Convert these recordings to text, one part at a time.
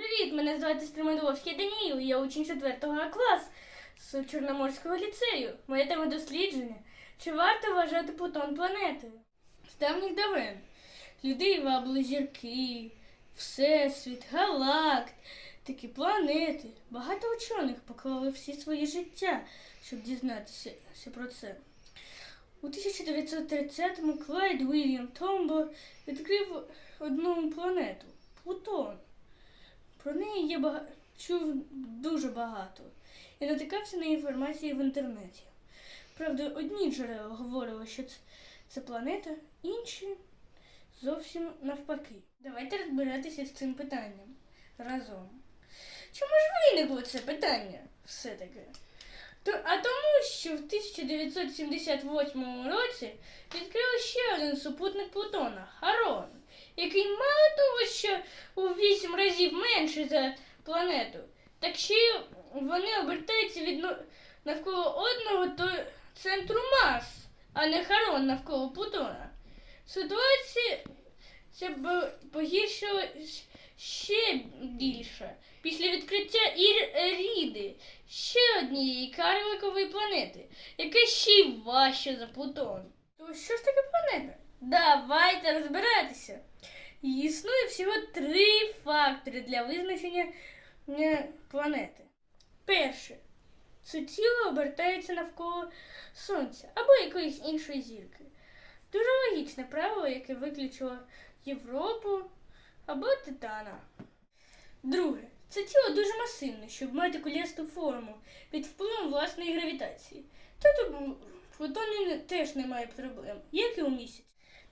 Привіт, мене звати Стримадовський Даніїл, я учень 4 класу з Чорноморського ліцею. Моя тема дослідження. Чи варто вважати Плутон планетою? З давніх давен людей вабили зірки, всесвіт, галактики, планети. Багато учених поклали всі свої життя, щоб дізнатися про це. У 1930-му Клайд Вільям Томбо відкрив одну планету Плутон. Про неї я бага... чув дуже багато і натикався на інформацію в інтернеті. Правда, одні джерела говорили, що це, планета, інші зовсім навпаки. Давайте розбиратися з цим питанням разом. Чому ж виникло це питання все-таки? А тому, що в 1978 році відкрили ще один супутник Плутона Харон, який мало того, що у вісім менший за планету, так ще вони обертаються від ну- навколо одного то центру мас, а не Харон навколо Плутона. Ситуація б- погіршилась ще більше після відкриття Ір Ріди, ще однієї карликової планети, яка ще й важча за Плутон. То що ж таке планета? Давайте розбиратися. Існує всього три фактори для визначення е, планети. Перше. Це тіло обертається навколо Сонця або якоїсь іншої зірки. Дуже логічне правило, яке виключило Європу або Титана. Друге. Це тіло дуже масивне, щоб мати кулясту форму під впливом власної гравітації. Тут у Плутоні теж немає проблем, як і у місяць.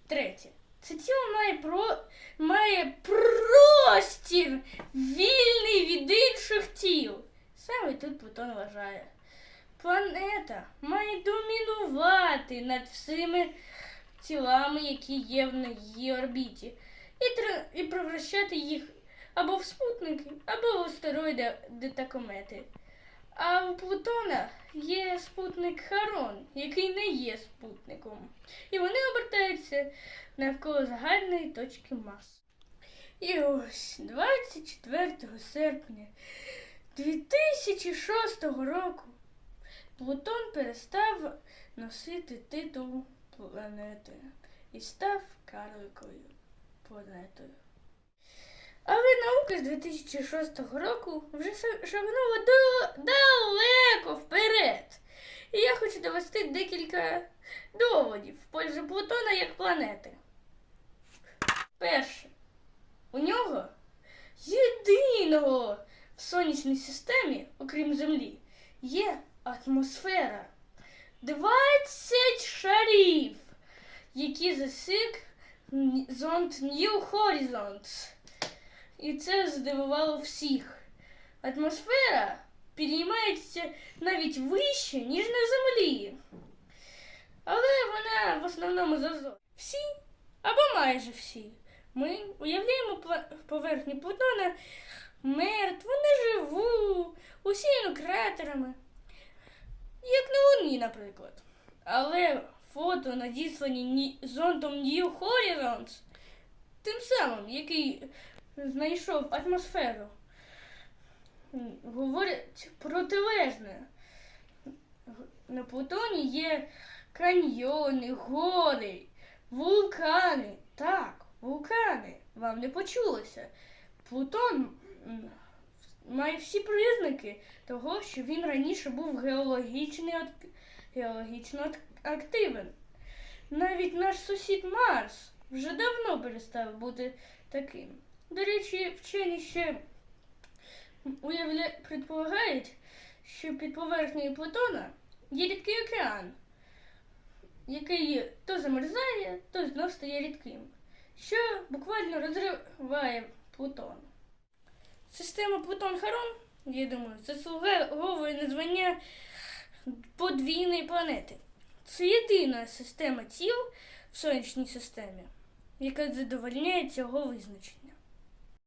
Третє. Це тіло має про має простір вільний від інших тіл. Саме тут Плутон вважає. Планета має домінувати над всіми тілами, які є в її орбіті, і, тр- і превращати їх або в спутники, або в астероїди комети. А у Плутона є спутник Харон, який не є спутником. І вони обертаються навколо загальної точки мас. І ось 24 серпня 2006 року Плутон перестав носити титул планети і став карликовою планетою. Але наука з 2006 року вже ша- шагнула далеко вперед. І я хочу довести декілька доводів в пользу Плутона як планети. Перше. У нього єдиного в сонячній системі, окрім Землі, є атмосфера. 20 шарів, які засік зонд New Horizons. І це здивувало всіх. Атмосфера підіймається навіть вище, ніж на землі. Але вона в основному зазор. Всі або майже всі. Ми уявляємо поверхню Плутона мертву, неживу, усіяну кратерами. Як на Луні, наприклад. Але фото, надіслані ні- зондом New Horizons, тим самим, який знайшов атмосферу, говорять протилежне. На Плутоні є каньйони, гори, вулкани. Так, вулкани. Вам не почулося. Плутон має всі признаки того, що він раніше був геологічний геологічно активен. Навіть наш сусід Марс вже давно перестав бути таким. До речі, вчені ще уявля... предполагають, що під поверхнею Плутона є рідкий океан, який то замерзає, то знов стає рідким, що буквально розриває Плутон. Система Плутон-Харон, я думаю, заслуговує на звання подвійної планети. Це єдина система тіл в сонячній системі, яка задовольняє цього визначення.